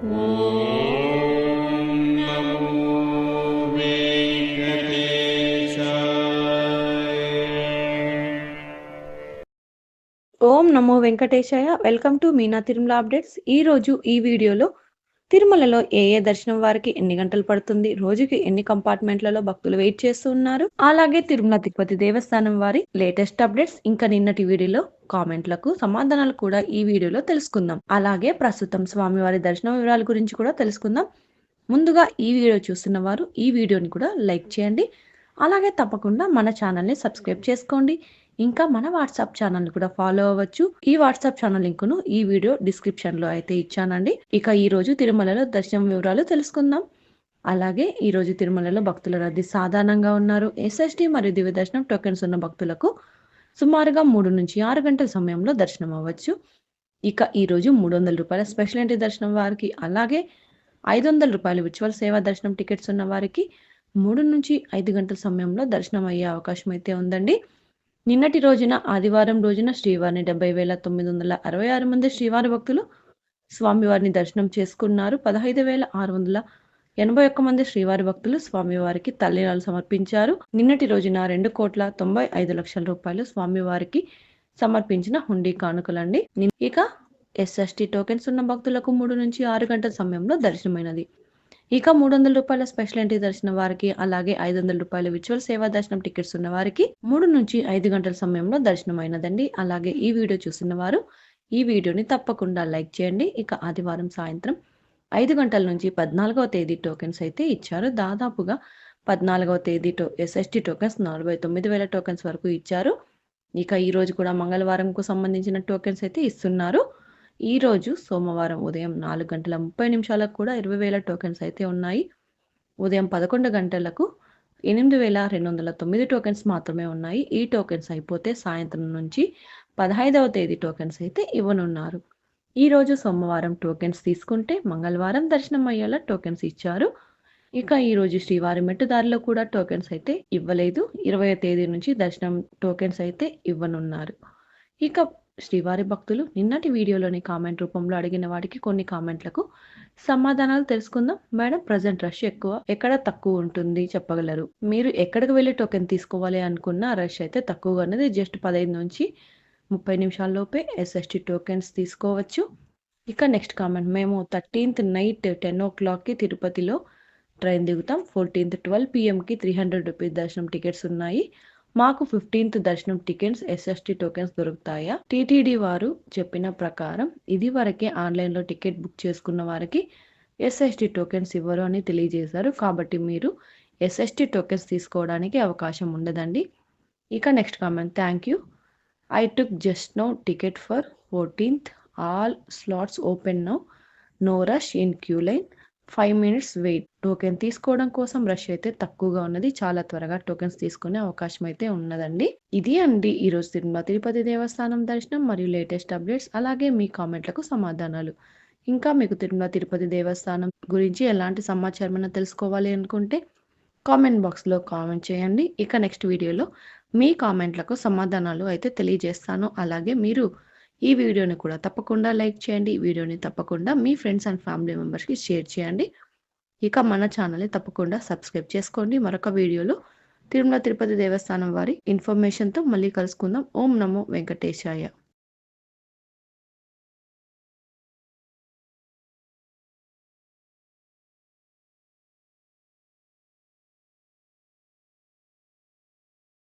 ఓం నమో వెంకటేశాయ. Welcome to Meena Tirumala updates. ఈ రోజు ఈ వీడియోలో తిరుమలలో ఏ ఏ దర్శనం వారికి ఎన్ని గంటలు పడుతుంది? రోజుకి ఎన్ని కంపార్ట్మెంట్లలో భక్తులు వెయిట్ చేస్తూ ఉన్నారు? అలాగే తిరుమల తిరుపతి దేవస్థానం వారి లేటెస్ట్ అప్డేట్స్ ఇంకా నిన్నటి వీడియోలో కామెంట్లకు సమాధానాలు కూడా ఈ వీడియోలో తెలుసుకుందాం. అలాగే ప్రస్తుతం స్వామివారి దర్శనం వివరాల గురించి కూడా తెలుసుకుందాం. ముందుగా ఈ వీడియో చూస్తున్న వారు ఈ వీడియోని కూడా లైక్ చేయండి. అలాగే తప్పకుండా మన ఛానల్ని సబ్స్క్రైబ్ చేసుకోండి. ఇంకా మన వాట్సాప్ ఛానల్ కూడా ఫాలో అవ్వచ్చు. ఈ వాట్సాప్ ఛానల్ లింకును ఈ వీడియో డిస్క్రిప్షన్లో అయితే ఇచ్చానండి. ఇక ఈ రోజు తిరుమలలో దర్శనం వివరాలు తెలుసుకుందాం. అలాగే ఈ రోజు తిరుమలలో భక్తుల రద్దీ సాధారణంగా ఉన్నారు. ఎస్ఎస్టి మరియు దివ్య దర్శనం టోకెన్స్ ఉన్న భక్తులకు సుమారుగా మూడు నుంచి ఆరు గంటల సమయంలో దర్శనం అవ్వచ్చు. ఇక ఈ రోజు మూడు వందల రూపాయల స్పెషల్ ఎంట్రీ దర్శనం వారికి అలాగే ఐదు వందల రూపాయల విర్చువల్ సేవా దర్శనం టికెట్స్ ఉన్న వారికి మూడు నుంచి ఐదు గంటల సమయంలో దర్శనం అయ్యే అవకాశం అయితే ఉందండి. నిన్నటి రోజున ఆదివారం రోజున శ్రీవారిని డెబ్బై వేల తొమ్మిది వందల అరవై ఆరు మంది శ్రీవారి భక్తులు స్వామివారిని దర్శనం చేసుకున్నారు. పదహైదు వేల ఆరు వందల ఎనభై ఒక్క మంది శ్రీవారి భక్తులు స్వామివారికి తల్లినాలు సమర్పించారు. నిన్నటి రోజున రెండు కోట్ల తొంభై ఐదు లక్షల రూపాయలు స్వామివారికి సమర్పించిన హుండీ కానుకలండి. ఇక ఎస్ఎస్టి టోకెన్స్ ఉన్న భక్తులకు మూడు నుంచి ఆరు గంటల సమయంలో దర్శనమైనది. ఇక మూడు వందల రూపాయల స్పెషల్ ఎంట్రీ దర్శనం వారికి అలాగే ఐదు వందల రూపాయల విచువల్ సేవా దర్శనం టికెట్స్ ఉన్న వారికి మూడు నుంచి ఐదు గంటల సమయంలో దర్శనం అయినదండి అలాగే ఈ వీడియో చూస్తున్న వారు ఈ వీడియోని తప్పకుండా లైక్ చేయండి. ఇక ఆదివారం సాయంత్రం ఐదు గంటల నుంచి పద్నాలుగవ తేదీ టోకెన్స్ అయితే ఇచ్చారు. దాదాపుగా పద్నాలుగవ తేదీ టో ఎస్ఎస్టీ టోకెన్స్ నలభై తొమ్మిది వేల టోకెన్స్ వరకు ఇచ్చారు. ఇక ఈ రోజు కూడా మంగళవారంకు సంబంధించిన టోకెన్స్ అయితే ఇస్తున్నారు. ఈ రోజు సోమవారం ఉదయం నాలుగు గంటల ముప్పై నిమిషాలకు కూడా ఇరవై వేల టోకెన్స్ అయితే ఉన్నాయి. ఉదయం పదకొండు గంటలకు ఎనిమిది వేల రెండు వందల తొమ్మిది టోకెన్స్ మాత్రమే ఉన్నాయి. ఈ టోకెన్స్ అయిపోతే సాయంత్రం నుంచి పదహైదవ తేదీ టోకెన్స్ అయితే ఇవ్వనున్నారు. ఈ రోజు సోమవారం టోకెన్స్ తీసుకుంటే మంగళవారం దర్శనం అయ్యేలా టోకెన్స్ ఇచ్చారు. ఇక ఈ రోజు శ్రీవారి మెట్టుదారిలో కూడా టోకెన్స్ అయితే ఇవ్వలేదు. ఇరవై తేదీ నుంచి దర్శనం టోకెన్స్ అయితే ఇవ్వనున్నారు. ఇక శ్రీవారి భక్తులు నిన్నటి వీడియోలోని కామెంట్ రూపంలో అడిగిన వాటికి కొన్ని కామెంట్లకు సమాధానాలు తెలుసుకుందాం. మేడం ప్రజెంట్ రష్ ఎక్కువ ఎక్కడ తక్కువ ఉంటుంది చెప్పగలరు? మీరు ఎక్కడికి వెళ్ళి టోకెన్ తీసుకోవాలి అనుకున్న రష్ అయితే తక్కువగా ఉన్నది. జస్ట్ పదహైదు నుంచి ముప్పై నిమిషాల్లోపే ఎస్ఎస్టీ టోకెన్స్ తీసుకోవచ్చు. ఇక నెక్స్ట్ కామెంట్ మేము థర్టీన్త్ నైట్ టెన్ ఓ క్లాక్కి తిరుపతిలో ట్రైన్ దిగుతాం. ఫోర్టీన్త్ ట్వెల్వ్ పిఎంకి త్రీ హండ్రెడ్ రూపీస్ దర్శనం టికెట్స్ ఉన్నాయి. మాకు ఫిఫ్టీన్త్ దర్శనం టికెట్స్ ఎస్ఎస్టీ టోకెన్స్ దొరుకుతాయా? టీటీడీ వారు చెప్పిన ప్రకారం ఇది వరకే ఆన్లైన్లో టికెట్ బుక్ చేసుకున్న వారికి ఎస్ఎస్టీ టోకెన్స్ ఇవ్వరు అని తెలియజేశారు. కాబట్టి మీరు ఎస్ఎస్టీ టోకెన్స్ తీసుకోవడానికి అవకాశం ఉండదండి. ఇక next comment thank you I took just no ticket for fourteenth all slots open no no rush in queue line five minutes wait token తీసుకోవడం కోసం రష్ అయితే తక్కువగా ఉన్నది. చాలా త్వరగా టోకెన్స్ తీసుకునే అవకాశం అయితే ఉన్నదండి. ఇది అండి. ఈరోజు తిరుమల తిరుపతి దేవస్థానం దర్శనం మరియు లేటెస్ట్ అప్డేట్స్ అలాగే మీ కామెంట్లకు సమాధానాలు. ఇంకా మీకు తిరుమల తిరుపతి దేవస్థానం గురించి ఎలాంటి సమాచారం తెలుసుకోవాలి అనుకుంటే కామెంట్ బాక్స్లో కామెంట్ చేయండి. ఇక నెక్స్ట్ వీడియోలో మీ కామెంట్లకు సమాధానాలు అయితే తెలియజేస్తాను. అలాగే మీరు ఈ వీడియోని కూడా తప్పకుండా లైక్ చేయండి. ఈ వీడియోని తప్పకుండా మీ ఫ్రెండ్స్ అండ్ ఫ్యామిలీ మెంబర్స్కి షేర్ చేయండి. ఇక మన ఛానల్ని తప్పకుండా సబ్స్క్రైబ్ చేసుకోండి. మరొక వీడియోలో తిరుమల తిరుపతి దేవస్థానం వారి ఇన్ఫర్మేషన్తో మళ్ళీ కలుసుకుందాం. ఓం నమో వెంకటేశాయ.